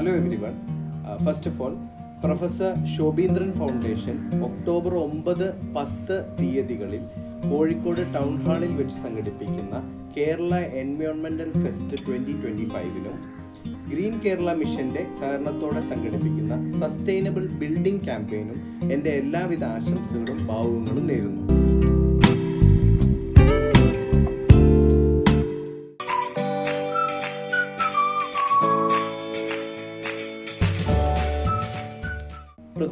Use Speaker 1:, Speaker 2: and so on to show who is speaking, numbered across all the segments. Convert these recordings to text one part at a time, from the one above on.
Speaker 1: Hello everyone first of all professor Shobhindran foundation October ഒമ്പത് പത്ത് തീയതികളിൽ കോഴിക്കോട് ടൗൺ ഹാളിൽ വെച്ച് സംഘടിപ്പിക്കുന്ന കേരള എൻവയോൺമെന്റൽ ഫെസ്റ്റ് ട്വന്റി ട്വന്റി ഫൈവിനും ഗ്രീൻ കേരള മിഷന്റെ സഹകരണത്തോടെ സംഘടിപ്പിക്കുന്ന സസ്റ്റൈനബിൾ ബിൽഡിംഗ് ക്യാമ്പയിനും എന്റെ എല്ലാവിധ ആശംസകളും ഭാവുകങ്ങളും നേരുന്നു.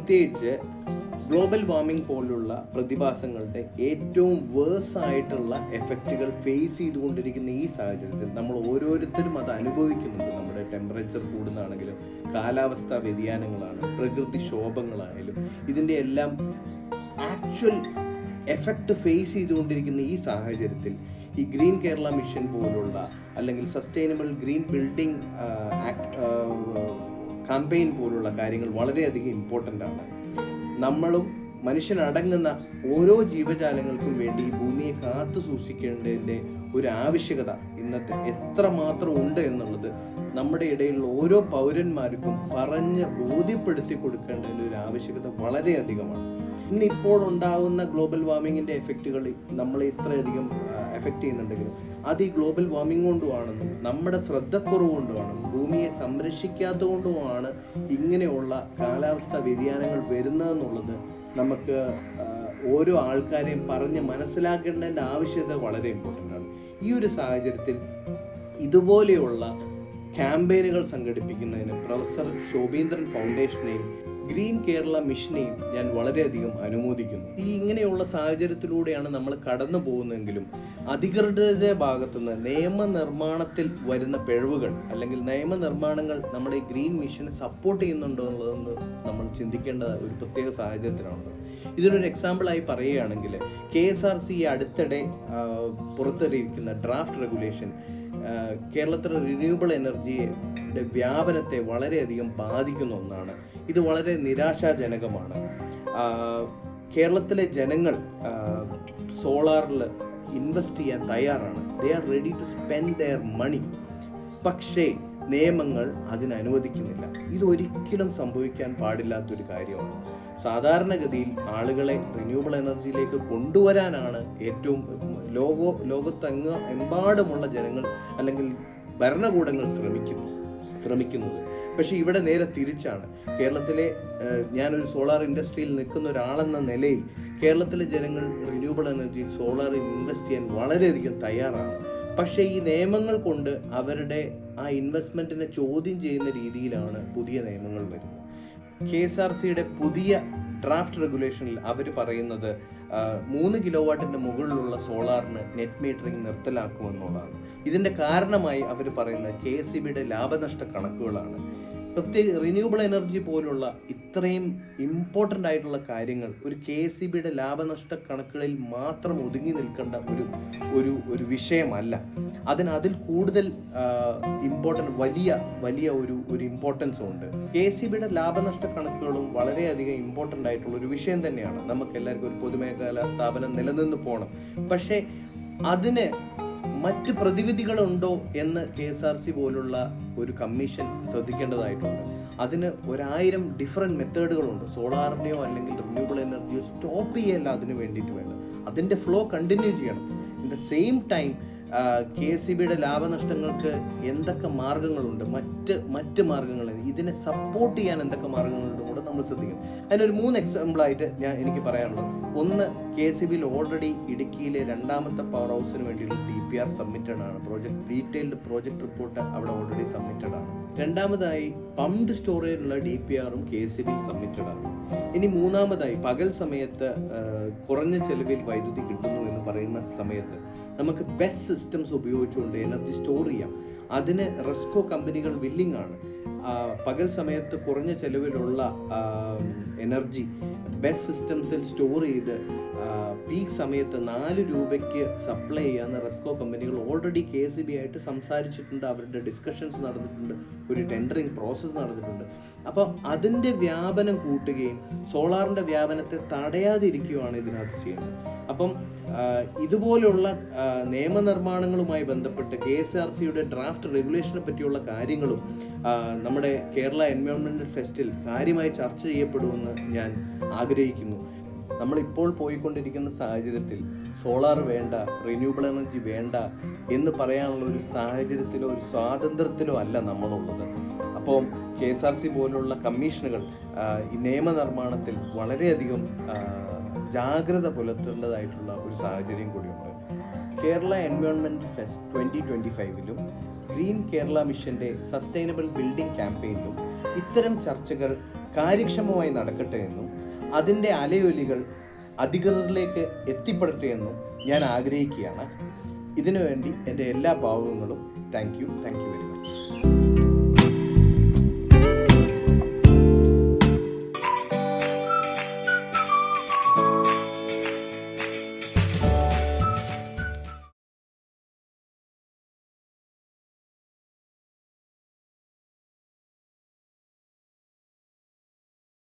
Speaker 1: പ്രത്യേകിച്ച് ഗ്ലോബൽ വാർമിംഗ് പോലുള്ള പ്രതിഭാസങ്ങളുടെ ഏറ്റവും വേഴ്സ് ആയിട്ടുള്ള എഫക്റ്റുകൾ ഫേസ് ചെയ്തുകൊണ്ടിരിക്കുന്ന ഈ സാഹചര്യത്തിൽ നമ്മൾ ഓരോരുത്തരും അത് അനുഭവിക്കുന്നുണ്ട്. നമ്മുടെ ടെമ്പറേച്ചർ കൂടുന്നതാണെങ്കിലും കാലാവസ്ഥാ വ്യതിയാനങ്ങളാണ് പ്രകൃതിക്ഷോഭങ്ങളായാലും ഇതിന്റെ എല്ലാം ആക്ച്വൽ എഫക്റ്റ് ഫേസ് ചെയ്തുകൊണ്ടിരിക്കുന്ന ഈ സാഹചര്യത്തിൽ ഈ ഗ്രീൻ കേരള മിഷൻ പോലുള്ള അല്ലെങ്കിൽ സസ്റ്റൈനബിൾ ഗ്രീൻ ബിൽഡിംഗ് കാമ്പയിൻ പോലുള്ള കാര്യങ്ങൾ വളരെയധികം ഇമ്പോർട്ടന്റ് ആണ്. നമ്മളും മനുഷ്യനടങ്ങുന്ന ഓരോ ജീവജാലങ്ങൾക്കും വേണ്ടി ഭൂമിയെ കാത്തു സൂക്ഷിക്കേണ്ടതിന്റെ ഒരു ആവശ്യകത ഇന്നത്തെ എത്ര മാത്രം ഉണ്ട് എന്നുള്ളത് നമ്മുടെ ഇടയിലുള്ള ഓരോ പൗരന്മാർക്കും പറഞ്ഞ് ബോധ്യപ്പെടുത്തി കൊടുക്കേണ്ടതിന്റെ ഒരു ആവശ്യകത വളരെയധികമാണ്. ഇന്നിപ്പോൾ ഉണ്ടാകുന്ന ഗ്ലോബൽ വാർമിങ്ങിന്റെ എഫക്റ്റുകൾ നമ്മളെ ഇത്രയധികം എഫക്റ്റ് ചെയ്യുന്നുണ്ടെങ്കിലും അത് ഈ ഗ്ലോബൽ വാർമിംഗ് കൊണ്ടുമാണെന്നും നമ്മുടെ ശ്രദ്ധക്കുറവ് കൊണ്ടുമാണെന്നും ഭൂമിയെ സംരക്ഷിക്കാത്തത് കൊണ്ടുമാണ് ഇങ്ങനെയുള്ള കാലാവസ്ഥാ വ്യതിയാനങ്ങൾ വരുന്നതെന്നുള്ളത് നമുക്ക് ഓരോ ആൾക്കാരെയും പറഞ്ഞ് മനസ്സിലാക്കേണ്ടതിന്റെ ആവശ്യകത വളരെ ഇമ്പോർട്ടന്റ് ആണ്. ഈ ഒരു സാഹചര്യത്തിൽ ഇതുപോലെയുള്ള ക്യാമ്പയിനുകൾ സംഘടിപ്പിക്കുന്നതിന് പ്രൊഫസർ ശോഭീന്ദ്രൻ ഫൗണ്ടേഷനെയും ഗ്രീൻ കേരള മിഷനെയും ഞാൻ വളരെയധികം അനുമോദിക്കുന്നു. ഈ ഇങ്ങനെയുള്ള സാഹചര്യത്തിലൂടെയാണ് നമ്മൾ കടന്നു പോകുന്നതെങ്കിലും അധികൃതരുടെ ഭാഗത്തുനിന്ന് നിയമനിർമ്മാണത്തിൽ വരുന്ന പിഴവുകൾ അല്ലെങ്കിൽ നിയമനിർമ്മാണങ്ങൾ നമ്മുടെ ഗ്രീൻ മിഷനെ സപ്പോർട്ട് ചെയ്യുന്നുണ്ടോ എന്നുള്ളതെന്ന് നമ്മൾ ചിന്തിക്കേണ്ട ഒരു പ്രത്യേക സാഹചര്യത്തിലാണ് ഇതിനൊരു എക്സാമ്പിളായി പറയുകയാണെങ്കിൽ കെ എസ് ആർ സി അടുത്തിടെ പുറത്തിറങ്ങിയിരിക്കുന്ന ഡ്രാഫ്റ്റ് റെഗുലേഷൻ കേരളത്തിലെ റിന്യൂവബിൾ എനർജിയുടെ വ്യാപനത്തെ വളരെയധികം ബാധിക്കുന്ന ഒന്നാണ്. ഇത് വളരെ നിരാശാജനകമാണ്. കേരളത്തിലെ ജനങ്ങൾ സോളാറിൽ ഇൻവെസ്റ്റ് ചെയ്യാൻ തയ്യാറാണ്. They are ready to spend their money പക്ഷേ നിയമങ്ങൾ അതിനനുവദിക്കുന്നില്ല. ഇതൊരിക്കലും സംഭവിക്കാൻ പാടില്ലാത്തൊരു കാര്യമാണ്. സാധാരണഗതിയിൽ ആളുകളെ റിന്യൂവബിൾ എനർജിയിലേക്ക് കൊണ്ടുവരാനാണ് ഏറ്റവും ലോകോ ലോകത്തങ്ങ് എമ്പാടുമുള്ള ജനങ്ങൾ അല്ലെങ്കിൽ ഭരണകൂടങ്ങൾ ശ്രമിക്കുന്നു ശ്രമിക്കുന്നത്. പക്ഷേ ഇവിടെ നേരെ തിരിച്ചാണ്. കേരളത്തിലെ ഞാനൊരു സോളാർ ഇൻഡസ്ട്രിയിൽ നിൽക്കുന്ന ഒരാളെന്ന നിലയിൽ കേരളത്തിലെ ജനങ്ങൾ റിന്യൂവബിൾ എനർജി സോളാർ ഇൻവെസ്റ്റ് ചെയ്യാൻ വളരെയധികം തയ്യാറാണ്. പക്ഷേ ഈ നിയമങ്ങൾ കൊണ്ട് അവരുടെ ആ ഇൻവെസ്റ്റ്മെന്റിനെ ചോദ്യം ചെയ്യുന്ന രീതിയിലാണ് പുതിയ നിയമങ്ങൾ വരുന്നത്. കെ എസ് ആർ സിയുടെ പുതിയ ഡ്രാഫ്റ്റ് റെഗുലേഷനിൽ അവർ പറയുന്നത് മൂന്ന് കിലോ വാട്ടിന്റെ മുകളിലുള്ള സോളാറിന് നെറ്റ് മീറ്ററിംഗ് നിർത്തലാക്കുമെന്നുള്ളതാണ്. ഇതിന്റെ കാരണമായി അവർ പറയുന്നത് കെ എസ് സി ബിയുടെ ലാഭനഷ്ട കണക്കുകളാണ്. പ്രത്യേക റിന്യൂവബിൾ എനർജി പോലുള്ള ഇത്രയും ഇമ്പോർട്ടന്റ് ആയിട്ടുള്ള കാര്യങ്ങൾ ഒരു കെ എസ് സി ബിയുടെ ലാഭനഷ്ട കണക്കുകളിൽ മാത്രം ഒതുങ്ങി നിൽക്കേണ്ട ഒരു ഒരു ഒരു വിഷയമല്ല. അതിന് അതിൽ കൂടുതൽ ഇമ്പോർട്ടന്റ് വലിയ വലിയ ഒരു ഒരു ഇമ്പോർട്ടൻസും ഉണ്ട്. കെ എസ് സി ബിയുടെ ലാഭനഷ്ട കണക്കുകളും വളരെയധികം ഇമ്പോർട്ടന്റ് ആയിട്ടുള്ള ഒരു വിഷയം തന്നെയാണ്. നമുക്ക് എല്ലാവർക്കും ഒരു പൊതുമേഖലാ സ്ഥാപനം നിലനിന്ന് പോകണം പക്ഷേ അതിന് മറ്റ് പ്രതിവിധികളുണ്ടോ എന്ന് കെ എസ് ആർ സി പോലുള്ള ഒരു കമ്മീഷൻ ശ്രദ്ധിക്കേണ്ടതായിട്ടുണ്ട്. അതിന് ഒരായിരം ഡിഫറെന്റ് മെത്തേഡുകളുണ്ട് സോളാറിന്റെയോ അല്ലെങ്കിൽ റിന്യൂവബിൾ എനർജിയോ സ്റ്റോപ്പ് ചെയ്യല്ല അതിന് വേണ്ടിയിട്ട് വേണ്ട അതിന്റെ ഫ്ലോ കണ്ടിന്യൂ ചെയ്യണം. In the same time K C ബിയുടെ ലാഭനഷ്ടങ്ങൾക്ക് എന്തൊക്കെ മാർഗങ്ങളുണ്ട്? മറ്റ് മറ്റ് മാർഗങ്ങൾ ഇതിനെ സപ്പോർട്ട് ചെയ്യാൻ എന്തൊക്കെ മാർഗങ്ങളുണ്ട് കൂടെ നമ്മൾ ശ്രദ്ധിക്കും അതിനൊരു മൂന്ന് എക്സാമ്പിളായിട്ട് ഞാൻ എനിക്ക് പറയാനുള്ളത്. ഒന്ന് കെ സി ബിയിൽ ഓൾറെഡി ഇടുക്കിയിലെ രണ്ടാമത്തെ പവർ ഹൗസിന് വേണ്ടിയുള്ള ഡി പി ആർ സബ്മിറ്റഡ് ആണ്. പ്രോജക്ട് ഡീറ്റെയിൽഡ് പ്രോജക്ട് റിപ്പോർട്ട് അവിടെ ഓൾറെഡി സബ്മിറ്റഡ് ആണ്. രണ്ടാമതായി പമ്പ്ഡ് സ്റ്റോറേജിലുള്ള ഡി പി ആറും കെ സി ബി സബ്മിറ്റഡ് ആണ്. ഇനി മൂന്നാമതായി പകൽ സമയത്ത് കുറഞ്ഞ ചെലവിൽ വൈദ്യുതി കിട്ടുന്നു എന്ന് പറയുന്ന സമയത്ത് നമുക്ക് ബെസ്റ്റ് സിസ്റ്റംസ് ഉപയോഗിച്ചുകൊണ്ട് എനർജി സ്റ്റോർ ചെയ്യാം. അതിന് റെസ്കോ കമ്പനികൾ വില്ലിംഗ് ആണ്. പകൽ സമയത്ത് കുറഞ്ഞ ചെലവിലുള്ള എനർജി ബെസ്റ്റ് സിസ്റ്റംസിൽ സ്റ്റോർ ചെയ്ത് പീക്ക് സമയത്ത് നാല് രൂപയ്ക്ക് സപ്ലൈ ചെയ്യാവുന്ന റെസ്കോ കമ്പനികൾ ഓൾറെഡി കെ സി ബി ആയിട്ട് സംസാരിച്ചിട്ടുണ്ട്. അവരുടെ ഡിസ്കഷൻസ് നടന്നിട്ടുണ്ട്. ഒരു ടെൻഡറിങ് പ്രോസസ്സ് നടന്നിട്ടുണ്ട്. അപ്പോൾ അതിന്റെ വ്യാപനം കൂട്ടുകയും സോളാറിന്റെ വ്യാപനത്തെ തടയാതിരിക്കുകയാണ് ഇതിനകത്ത് ചെയ്യുന്നത്. അപ്പം ഇതുപോലെയുള്ള നിയമനിർമ്മാണങ്ങളുമായി ബന്ധപ്പെട്ട് കെ എസ് ആർ സിയുടെ ഡ്രാഫ്റ്റ് റെഗുലേഷനെ പറ്റിയുള്ള കാര്യങ്ങളും നമ്മുടെ കേരള എൻവയോൺമെന്റൽ ഫെസ്റ്റിൽ കാര്യമായി ചർച്ച ചെയ്യപ്പെടുമെന്ന് ഞാൻ ആഗ്രഹിക്കുന്നു. നമ്മളിപ്പോൾ പോയിക്കൊണ്ടിരിക്കുന്ന സാഹചര്യത്തിൽ സോളാർ വേണ്ട റിന്യൂവബിൾ എനർജി വേണ്ട എന്ന് പറയാനുള്ള ഒരു സാഹചര്യത്തിലോ ഒരു സ്വാതന്ത്ര്യത്തിലോ അല്ല നമ്മളുള്ളത്. അപ്പോൾ കെ എസ് ആർ സി പോലുള്ള കമ്മീഷനുകൾ ഈ നിയമനിർമ്മാണത്തിൽ വളരെയധികം ജാഗ്രത പുലർത്തേണ്ടതായിട്ടുള്ള ഒരു സാഹചര്യം കൂടിയുണ്ട്. Kerala environment fest twenty twenty ഫൈവിലും green Kerala മിഷന്റെ സസ്റ്റൈനബിൾ ബിൽഡിംഗ് ക്യാമ്പയിനിലും ഇത്തരം ചർച്ചകൾ കാര്യക്ഷമമായി നടക്കട്ടെ എന്നും അതിന്റെ അലയൊലികൾ അധികൃതരിലേക്ക് എത്തിപ്പെടട്ടെ എന്നും ഞാൻ ആഗ്രഹിക്കുകയാണ്. ഇതിനുവേണ്ടി എന്റെ എല്ലാ ഭാവങ്ങളും thank you thank you very much